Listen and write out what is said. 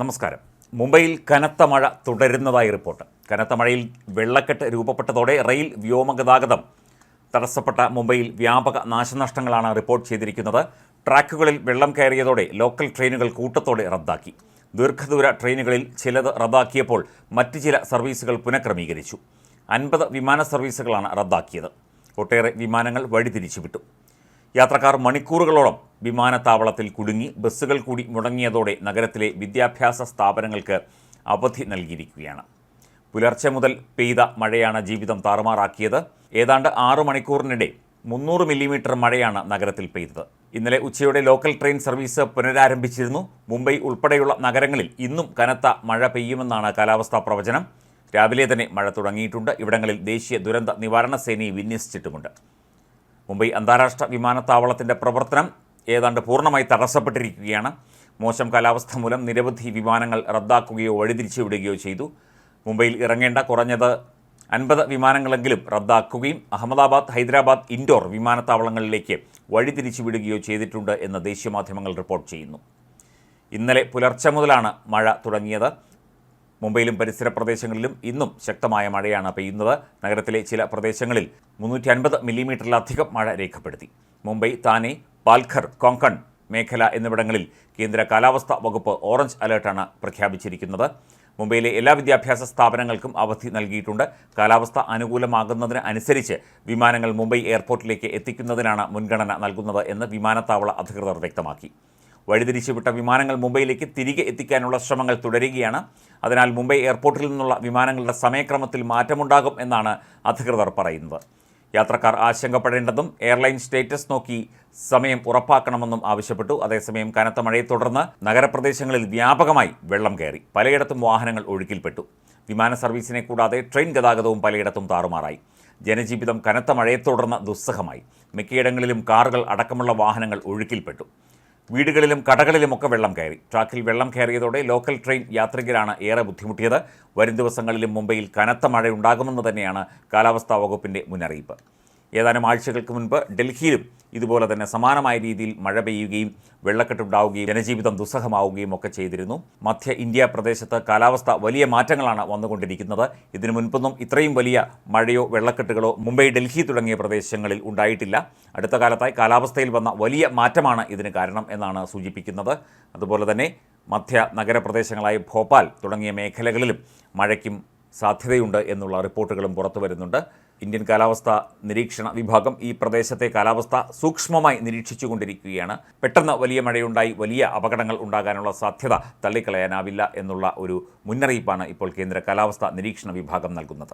നമസ്കാരം. മുംബൈയിൽ കനത്ത മഴ തുടരുന്നതായി റിപ്പോർട്ട്. കനത്ത മഴയിൽ വെള്ളക്കെട്ട് രൂപപ്പെട്ടതോടെ റെയിൽ വ്യോമഗതാഗതം തടസ്സപ്പെട്ട മുംബൈയിൽ വ്യാപക നാശനഷ്ടങ്ങളാണ് റിപ്പോർട്ട് ചെയ്തിരിക്കുന്നത്. ട്രാക്കുകളിൽ വെള്ളം കയറിയതോടെ ലോക്കൽ ട്രെയിനുകൾ കൂട്ടത്തോടെ റദ്ദാക്കി. ദീർഘദൂര ട്രെയിനുകളിൽ ചിലത് റദ്ദാക്കിയപ്പോൾ മറ്റ് ചില സർവീസുകൾ പുനഃക്രമീകരിച്ചു. അൻപത് വിമാന സർവീസുകളാണ് റദ്ദാക്കിയത്. ഒട്ടേറെ വിമാനങ്ങൾ വഴിതിരിച്ചുവിട്ടു. യാത്രക്കാർ മണിക്കൂറുകളോളം വിമാനത്താവളത്തിൽ കുടുങ്ങി ബസ്സുകൾ കൂടി മുടങ്ങിയതോടെ നഗരത്തിലെ വിദ്യാഭ്യാസ സ്ഥാപനങ്ങൾക്ക് അവധി നൽകിയിരിക്കുകയാണ്. പുലർച്ചെ മുതൽ പെയ്ത മഴയാണ് ജീവിതം താറുമാറാക്കിയത്. ഏതാണ്ട് ആറു മണിക്കൂറിനിടെ മുന്നൂറ് മില്ലിമീറ്റർ മഴയാണ് നഗരത്തിൽ പെയ്തത്. ഇന്നലെ ഉച്ചയോടെ ലോക്കൽ ട്രെയിൻ സർവീസ് പുനരാരംഭിച്ചിരുന്നു. മുംബൈ ഉൾപ്പെടെയുള്ള നഗരങ്ങളിൽ ഇന്നും കനത്ത മഴ പെയ്യുമെന്നാണ് കാലാവസ്ഥാ പ്രവചനം. രാവിലെ തന്നെ മഴ തുടങ്ങിയിട്ടുണ്ട്. ഇവിടങ്ങളിൽ ദേശീയ ദുരന്ത നിവാരണ സേനയെ വിന്യസിച്ചിട്ടുമുണ്ട്. മുംബൈ അന്താരാഷ്ട്ര വിമാനത്താവളത്തിന്റെ പ്രവർത്തനം ഏതാണ്ട് പൂർണമായി തടസ്സപ്പെട്ടിരിക്കുകയാണ്. മോശം കാലാവസ്ഥ മൂലം നിരവധി വിമാനങ്ങൾ റദ്ദാക്കുകയോ വഴിതിരിച്ചു വിടുകയോ ചെയ്തു. മുംബൈയിൽ ഇറങ്ങേണ്ട കുറഞ്ഞത് അൻപത് വിമാനങ്ങളെങ്കിലും റദ്ദാക്കുകയും അഹമ്മദാബാദ് ഹൈദരാബാദ് ഇൻഡോർ വിമാനത്താവളങ്ങളിലേക്ക് വഴിതിരിച്ചു വിടുകയോ ചെയ്തിട്ടുണ്ട് എന്ന് ദേശീയ മാധ്യമങ്ങൾ റിപ്പോർട്ട് ചെയ്യുന്നു. ഇന്നലെ പുലർച്ചെ മുതലാണ് മഴ തുടങ്ങിയത്. മുംബൈയിലും പരിസര പ്രദേശങ്ങളിലും ഇന്നും ശക്തമായ മഴയാണ് പെയ്യുന്നത്. നഗരത്തിലെ ചില പ്രദേശങ്ങളിൽ മുന്നൂറ്റി അൻപത് മില്ലിമീറ്ററിലധികം മഴ രേഖപ്പെടുത്തി. മുംബൈ താനെ പാൽഘർ കൊങ്കൺ മേഖല എന്നിവിടങ്ങളിൽ കേന്ദ്ര കാലാവസ്ഥാ വകുപ്പ് ഓറഞ്ച് അലേർട്ടാണ് പ്രഖ്യാപിച്ചിരിക്കുന്നത്. മുംബൈയിലെ എല്ലാ വിദ്യാഭ്യാസ സ്ഥാപനങ്ങൾക്കും അവധി നൽകിയിട്ടുണ്ട്. കാലാവസ്ഥ അനുകൂലമാകുന്നതിന് അനുസരിച്ച് വിമാനങ്ങൾ മുംബൈ എയർപോർട്ടിലേക്ക് എത്തിക്കുന്നതിനാണ് മുൻഗണന നൽകുന്നത് എന്ന് വിമാനത്താവള അധികൃതർ വ്യക്തമാക്കി. വഴിതിരിച്ചുവിട്ട വിമാനങ്ങൾ മുംബൈയിലേക്ക് തിരികെ എത്തിക്കാനുള്ള ശ്രമങ്ങൾ തുടരുകയാണ്. അതിനാൽ മുംബൈ എയർപോർട്ടിൽ നിന്നുള്ള വിമാനങ്ങളുടെ സമയക്രമത്തിൽ മാറ്റമുണ്ടാകും എന്നാണ് അധികൃതർ പറയുന്നത്. യാത്രക്കാർ ആശങ്കപ്പെടേണ്ടതും എയർലൈൻ സ്റ്റേറ്റസ് നോക്കി സമയം ഉറപ്പാക്കണമെന്നും ആവശ്യപ്പെട്ടു. അതേസമയം കനത്ത മഴയെ തുടർന്ന് നഗരപ്രദേശങ്ങളിൽ വ്യാപകമായി വെള്ളം കയറി. പലയിടത്തും വാഹനങ്ങൾ ഒഴുക്കിൽപ്പെട്ടു. വിമാന സർവീസിനെ കൂടാതെ ട്രെയിൻ ഗതാഗതവും പലയിടത്തും താറുമാറായി. ജനജീവിതം കനത്ത മഴയെ തുടർന്ന് ദുസ്സഹമായി. മിക്കയിടങ്ങളിലും കാറുകൾ അടക്കമുള്ള വാഹനങ്ങൾ ഒഴുക്കിൽപ്പെട്ടു. വീടുകളിലും കടകളിലുമൊക്കെ വെള്ളം കയറി. ട്രാക്കിൽ വെള്ളം കയറിയതോടെ ലോക്കൽ ട്രെയിൻ യാത്രികരാണ് ഏറെ ബുദ്ധിമുട്ടിയത്. വരും ദിവസങ്ങളിലും മുംബൈയിൽ കനത്ത മഴ ഉണ്ടാകുമെന്ന് തന്നെയാണ് കാലാവസ്ഥാ വകുപ്പിന്റെ മുന്നറിയിപ്പ്. ഏതാനും ആഴ്ചകൾക്ക് മുൻപ് ഡൽഹിയിലും ഇതുപോലെ തന്നെ സമാനമായ രീതിയിൽ മഴ പെയ്യുകയും വെള്ളക്കെട്ടുണ്ടാവുകയും ജനജീവിതം ദുസ്സഹമാവുകയും ഒക്കെ ചെയ്തിരുന്നു. മധ്യ ഇന്ത്യ പ്രദേശത്ത് കാലാവസ്ഥ വലിയ മാറ്റങ്ങളാണ് വന്നുകൊണ്ടിരിക്കുന്നത്. ഇതിനു മുൻപൊന്നും ഇത്രയും വലിയ മഴയോ വെള്ളക്കെട്ടുകളോ മുംബൈ ഡൽഹി തുടങ്ങിയ പ്രദേശങ്ങളിൽ ഉണ്ടായിട്ടില്ല. അടുത്ത കാലത്തായി കാലാവസ്ഥയിൽ വന്ന വലിയ മാറ്റമാണ് ഇതിന് കാരണം എന്നാണ് സൂചിപ്പിക്കുന്നത്. അതുപോലെ തന്നെ മധ്യ നഗരപ്രദേശങ്ങളായ ഭോപ്പാൽ തുടങ്ങിയ മേഖലകളിലും മഴയ്ക്കും സാധ്യതയുണ്ട് എന്നുള്ള റിപ്പോർട്ടുകളും പുറത്തു വരുന്നുണ്ട്. ഇന്ത്യൻ കാലാവസ്ഥ നിരീക്ഷണ വിഭാഗം ഈ പ്രദേശത്തെ കാലാവസ്ഥ സൂക്ഷ്മമായി നിരീക്ഷിച്ചുകൊണ്ടിരിക്കുകയാണ്. പെട്ടെന്ന് വലിയ മഴയുണ്ടായി വലിയ അപകടങ്ങൾ ഉണ്ടാകാനുള്ള സാധ്യത തള്ളിക്കളയാനാവില്ല എന്നുള്ള ഒരു മുന്നറിയിപ്പാണ് ഇപ്പോൾ കേന്ദ്ര കാലാവസ്ഥ നിരീക്ഷണ വിഭാഗം നൽകുന്നത്.